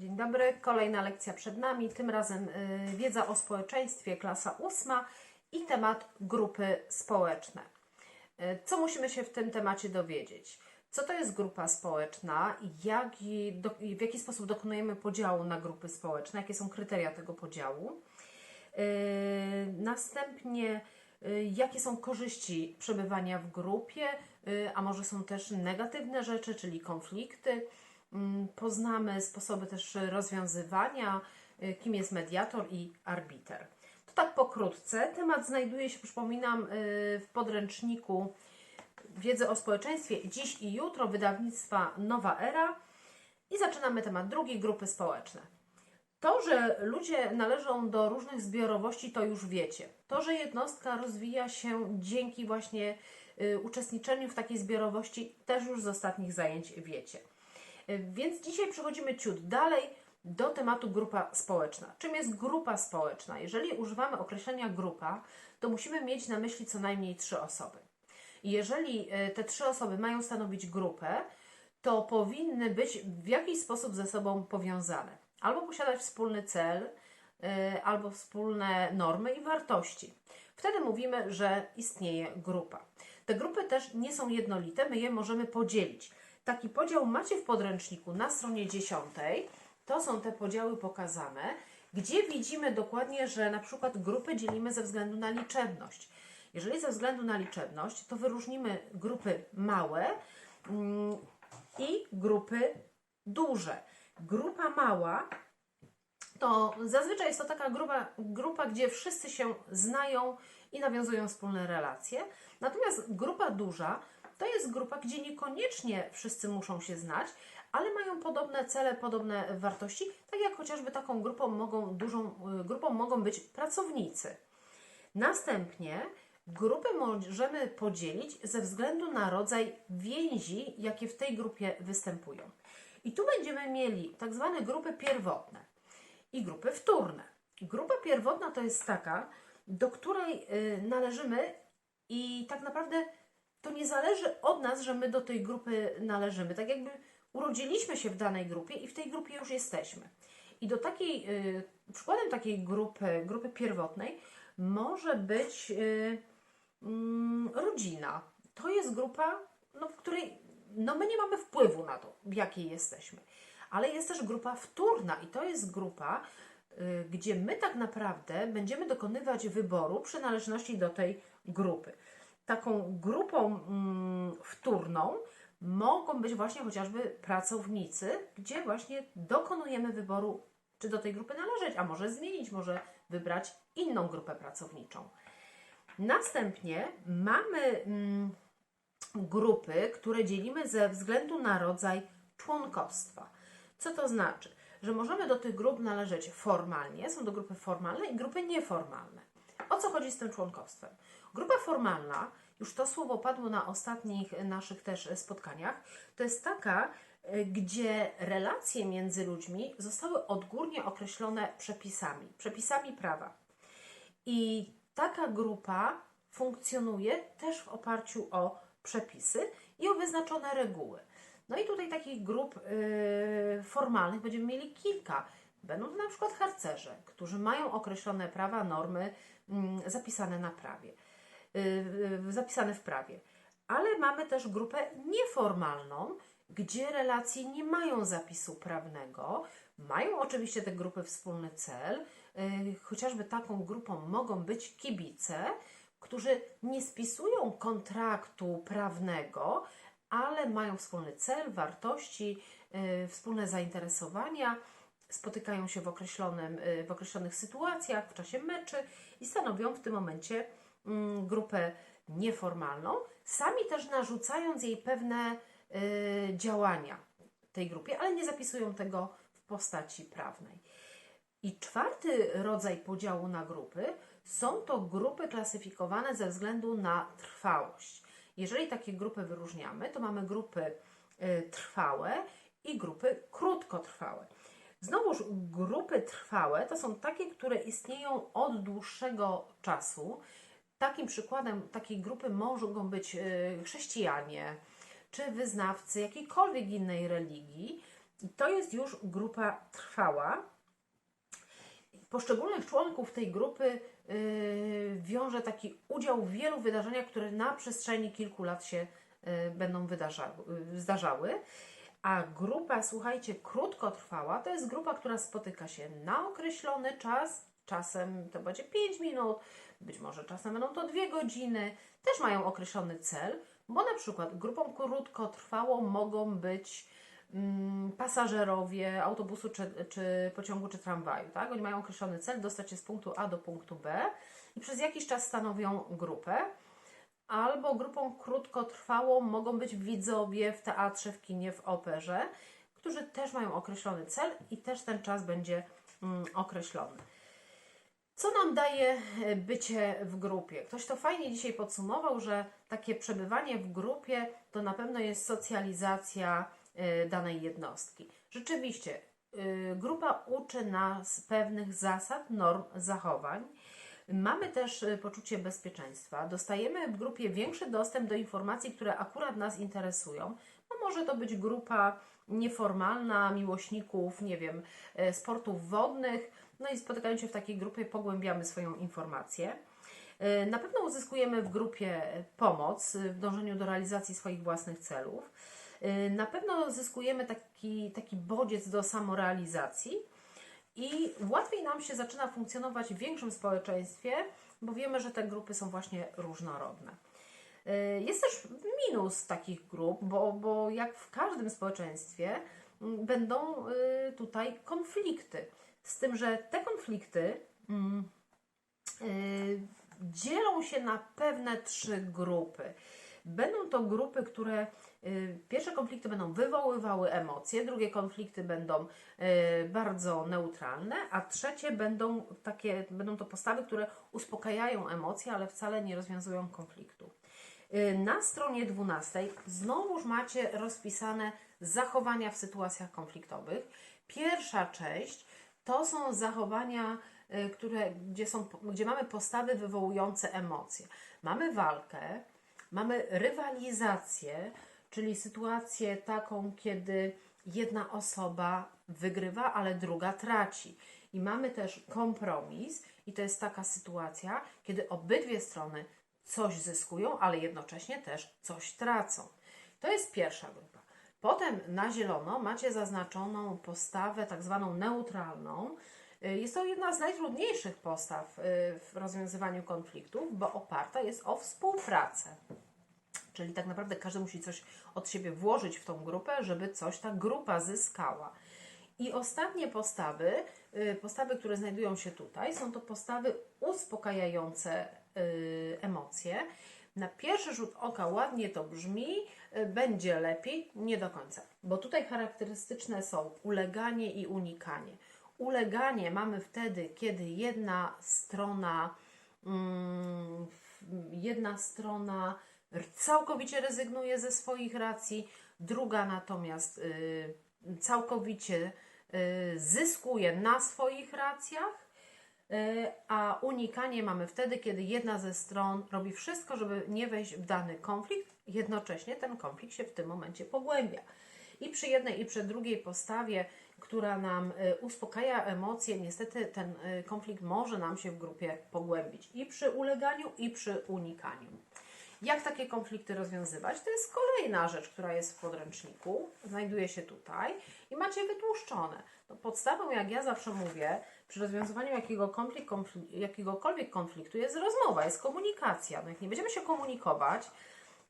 Dzień dobry, kolejna lekcja przed nami. Tym razem y, wiedza o społeczeństwie, klasa ósma i temat grupy społeczne. Y, Co musimy się w tym temacie dowiedzieć? Co to jest grupa społeczna? Jak, do, w jaki sposób dokonujemy podziału na grupy społeczne? Jakie są kryteria tego podziału? Yy, Następnie, yy, jakie są korzyści przebywania w grupie, yy, a może są też negatywne rzeczy, czyli konflikty. Mm, Poznamy sposoby też rozwiązywania, yy, kim jest mediator i arbiter. To tak pokrótce. Temat znajduje się, przypominam, yy, w podręczniku Wiedzy o społeczeństwie dziś i jutro wydawnictwa Nowa Era. I zaczynamy temat drugi, grupy społeczne. To, że ludzie należą do różnych zbiorowości, to już wiecie. To, że jednostka rozwija się dzięki właśnie y, uczestniczeniu w takiej zbiorowości, też już z ostatnich zajęć wiecie. Y, Więc dzisiaj przechodzimy ciut dalej do tematu grupa społeczna. Czym jest grupa społeczna? Jeżeli używamy określenia grupa, to musimy mieć na myśli co najmniej trzy osoby. Jeżeli y, te trzy osoby mają stanowić grupę, to powinny być w jakiś sposób ze sobą powiązane. Albo posiadać wspólny cel, y, albo wspólne normy i wartości. Wtedy mówimy, że istnieje grupa. Te grupy też nie są jednolite, my je możemy podzielić. Taki podział macie w podręczniku na stronie 10. To są te podziały pokazane, gdzie widzimy dokładnie, że na przykład grupy dzielimy ze względu na liczebność. Jeżeli ze względu na liczebność, to wyróżnimy grupy małe mm, i grupy duże. Grupa mała to zazwyczaj jest to taka grupa, grupa, gdzie wszyscy się znają i nawiązują wspólne relacje. Natomiast grupa duża to jest grupa, gdzie niekoniecznie wszyscy muszą się znać, ale mają podobne cele, podobne wartości, tak jak chociażby taką grupą mogą, dużą y, grupą mogą być pracownicy. Następnie grupę możemy podzielić ze względu na rodzaj więzi, jakie w tej grupie występują. I tu będziemy mieli tak zwane grupy pierwotne i grupy wtórne. Grupa pierwotna to jest taka, do której y, należymy i tak naprawdę to nie zależy od nas, że my do tej grupy należymy. Tak jakby urodziliśmy się w danej grupie i w tej grupie już jesteśmy. I do takiej, y, przykładem takiej grupy, grupy pierwotnej może być y, mm, rodzina. To jest grupa, no, w której no, my nie mamy wpływu na to, w jakiej jesteśmy. Ale jest też grupa wtórna i to jest grupa, y, gdzie my tak naprawdę będziemy dokonywać wyboru przynależności do tej grupy. Taką grupą mm, wtórną mogą być właśnie chociażby pracownicy, gdzie właśnie dokonujemy wyboru, czy do tej grupy należeć, a może zmienić, może wybrać inną grupę pracowniczą. Następnie mamy mm, grupy, które dzielimy ze względu na rodzaj członkostwa. Co to znaczy? Że możemy do tych grup należeć formalnie, są to grupy formalne i grupy nieformalne. O co chodzi z tym członkostwem? Grupa formalna, już to słowo padło na ostatnich naszych też spotkaniach, to jest taka, y, gdzie relacje między ludźmi zostały odgórnie określone przepisami, przepisami prawa. I taka grupa funkcjonuje też w oparciu o przepisy i o wyznaczone reguły. No i tutaj takich grup yy, formalnych będziemy mieli kilka. Będą to na przykład harcerze, którzy mają określone prawa, normy mm, zapisane na prawie, zapisane w prawie. Ale mamy też grupę nieformalną, gdzie relacje nie mają zapisu prawnego. Mają oczywiście te grupy wspólny cel. Yy, chociażby taką grupą mogą być kibice, którzy nie spisują kontraktu prawnego, ale mają wspólny cel, wartości, wspólne zainteresowania, spotykają się w, w określonych sytuacjach, w czasie meczy i stanowią w tym momencie grupę nieformalną, sami też narzucając jej pewne yy, działania tej grupie, ale nie zapisują tego w postaci prawnej. I czwarty rodzaj podziału na grupy są to grupy klasyfikowane ze względu na trwałość. Jeżeli takie grupy wyróżniamy, to mamy grupy y, trwałe i grupy krótkotrwałe. Znowuż grupy trwałe to są takie, które istnieją od dłuższego czasu. Takim przykładem takiej grupy mogą być y, chrześcijanie czy wyznawcy jakiejkolwiek innej religii. I to jest już grupa trwała. Poszczególnych członków tej grupy yy, wiąże taki udział w wielu wydarzeniach, które na przestrzeni kilku lat się yy, będą wydarzały, zdarzały. A grupa, słuchajcie, krótkotrwała to jest grupa, która spotyka się na określony czas, czasem to będzie 5 minut, być może czasem będą to 2 godziny, też mają określony cel, bo na przykład grupą krótkotrwałą mogą być mm, pasażerowie autobusu, czy, czy pociągu, czy tramwaju. Tak? Oni mają określony cel, dostać się z punktu A do punktu B i przez jakiś czas stanowią grupę. Albo grupą krótkotrwałą mogą być widzowie w teatrze, w kinie, w operze, którzy też mają określony cel i też ten czas będzie mm, określony. Co nam daje e, bycie w grupie? Ktoś to fajnie dzisiaj podsumował, że takie przebywanie w grupie to na pewno jest socjalizacja e, danej jednostki. Rzeczywiście, e, grupa uczy nas pewnych zasad, norm, zachowań. Mamy też poczucie bezpieczeństwa. Dostajemy w grupie większy dostęp do informacji, które akurat nas interesują. No może to być grupa nieformalna, miłośników, nie wiem, e, sportów wodnych. No i spotykając się w takiej grupie, pogłębiamy swoją informację. E, Na pewno uzyskujemy w grupie pomoc w dążeniu do realizacji swoich własnych celów. E, Na pewno zyskujemy taki, taki bodziec do samorealizacji i łatwiej nam się zaczyna funkcjonować w większym społeczeństwie, bo wiemy, że te grupy są właśnie różnorodne. Y, Jest też minus takich grup, bo, bo jak w każdym społeczeństwie mm, będą y, tutaj konflikty. Z tym, że te konflikty mm, y, dzielą się na pewne trzy grupy. Będą to grupy, które pierwsze konflikty będą wywoływały emocje, drugie konflikty będą bardzo neutralne, a trzecie będą takie, będą to postawy, które uspokajają emocje, ale wcale nie rozwiązują konfliktu. Y, Na stronie 12 znowuż macie rozpisane zachowania w sytuacjach konfliktowych. Pierwsza część to są zachowania, y, które, gdzie, są, gdzie mamy postawy wywołujące emocje. Mamy walkę, mamy rywalizację, czyli sytuację taką, kiedy jedna osoba wygrywa, ale druga traci. I mamy też kompromis, i to jest taka sytuacja, kiedy obydwie strony coś zyskują, ale jednocześnie też coś tracą. To jest pierwsza grupa. Potem na zielono macie zaznaczoną postawę tak zwaną neutralną. Y, Jest to jedna z najtrudniejszych postaw y, w rozwiązywaniu konfliktów, bo oparta jest o współpracę. Czyli tak naprawdę każdy musi coś od siebie włożyć w tą grupę, żeby coś ta grupa zyskała. I ostatnie postawy, y, postawy, które znajdują się tutaj, są to postawy uspokajające emocje. Na pierwszy rzut oka ładnie to brzmi, y, będzie lepiej, nie do końca, bo tutaj charakterystyczne są uleganie i unikanie. Uleganie mamy wtedy, kiedy jedna strona, mm, jedna strona całkowicie rezygnuje ze swoich racji, druga natomiast y, całkowicie y, zyskuje na swoich racjach, y, a unikanie mamy wtedy, kiedy jedna ze stron robi wszystko, żeby nie wejść w dany konflikt, jednocześnie ten konflikt się w tym momencie pogłębia. I przy jednej, i przy drugiej postawie, która nam y, uspokaja emocje, niestety ten y, konflikt może nam się w grupie pogłębić i przy uleganiu, i przy unikaniu. Jak takie konflikty rozwiązywać? To jest kolejna rzecz, która jest w podręczniku, znajduje się tutaj i macie wytłuszczone. No, podstawą, jak ja zawsze mówię, przy rozwiązywaniu jakiegokolwiek, konfli- jakiegokolwiek konfliktu jest rozmowa, jest komunikacja. No, jak nie będziemy się komunikować,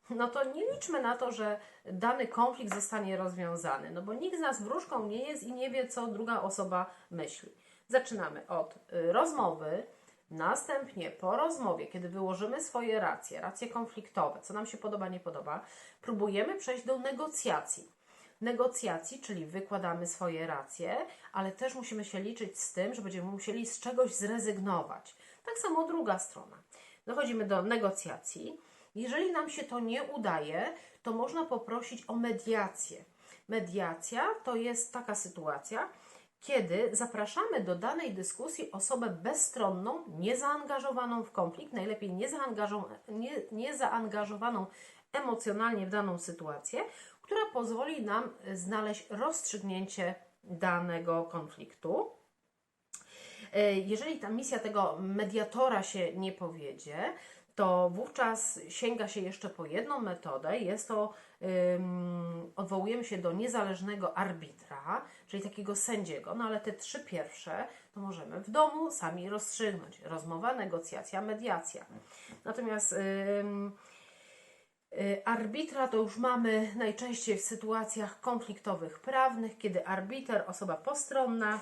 no to nie liczmy na to, że dany konflikt zostanie rozwiązany, no bo nikt z nas wróżką nie jest i nie wie, co druga osoba myśli. Zaczynamy od y, rozmowy, następnie po rozmowie, kiedy wyłożymy swoje racje, racje konfliktowe, co nam się podoba, nie podoba, próbujemy przejść do negocjacji. Negocjacji, czyli wykładamy swoje racje, ale też musimy się liczyć z tym, że będziemy musieli z czegoś zrezygnować. Tak samo druga strona. Dochodzimy do negocjacji. Jeżeli nam się to nie udaje, to można poprosić o mediację. Mediacja to jest taka sytuacja, kiedy zapraszamy do danej dyskusji osobę bezstronną, niezaangażowaną w konflikt, najlepiej niezaangażowaną, nie, niezaangażowaną emocjonalnie w daną sytuację, która pozwoli nam y, znaleźć rozstrzygnięcie danego konfliktu. E, Jeżeli ta misja tego mediatora się nie powiedzie, to wówczas sięga się jeszcze po jedną metodę. Jest to, odwołujemy się do niezależnego arbitra, czyli takiego sędziego. No ale te trzy pierwsze to możemy w domu sami rozstrzygnąć. Rozmowa, negocjacja, mediacja. Natomiast y, arbitra to już mamy najczęściej w sytuacjach konfliktowych prawnych, kiedy arbiter, osoba postronna,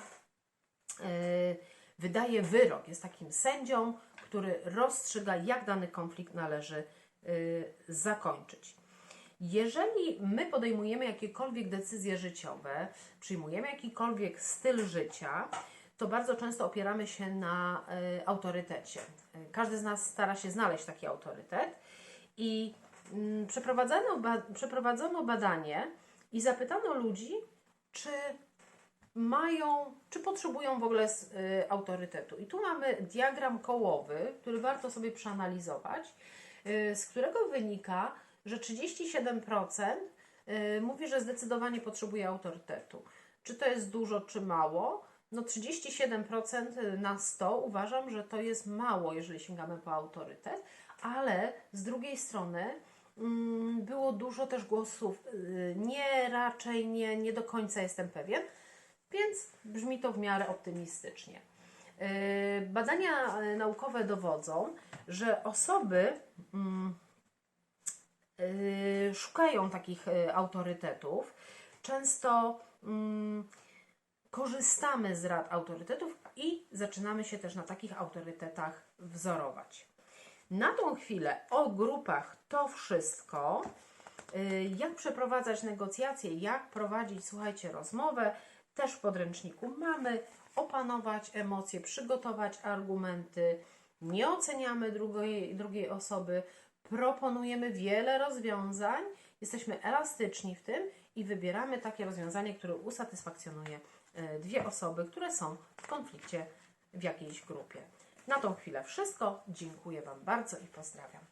y, wydaje wyrok, jest takim sędzią, który rozstrzyga, jak dany konflikt należy y, zakończyć. Jeżeli my podejmujemy jakiekolwiek decyzje życiowe, przyjmujemy jakikolwiek styl życia, to bardzo często opieramy się na y, autorytecie. Y, Każdy z nas stara się znaleźć taki autorytet i mm, przeprowadzono, ba- przeprowadzono badanie i zapytano ludzi, czy mają, czy potrzebują w ogóle y, autorytetu. I tu mamy diagram kołowy, który warto sobie przeanalizować, y, z którego wynika, że 37% y, mówi, że zdecydowanie potrzebuje autorytetu. Czy to jest dużo, czy mało? No 37% na 100 uważam, że to jest mało, jeżeli sięgamy po autorytet, ale z drugiej strony mm, było dużo też głosów y, nie, raczej nie, nie do końca jestem pewien, więc brzmi to w miarę optymistycznie. Yy, Badania naukowe dowodzą, że osoby mm, szukają takich yy, autorytetów. Często mm, korzystamy z rad autorytetów i zaczynamy się też na takich autorytetach wzorować. Na tą chwilę o grupach to wszystko. Y, Jak przeprowadzać negocjacje, jak prowadzić, słuchajcie, rozmowę, też w podręczniku mamy. Opanować emocje, przygotować argumenty, nie oceniamy drugiej, drugiej osoby, proponujemy wiele rozwiązań, jesteśmy elastyczni w tym i wybieramy takie rozwiązanie, które usatysfakcjonuje y, dwie osoby, które są w konflikcie w jakiejś grupie. Na tą chwilę wszystko. Dziękuję Wam bardzo i pozdrawiam.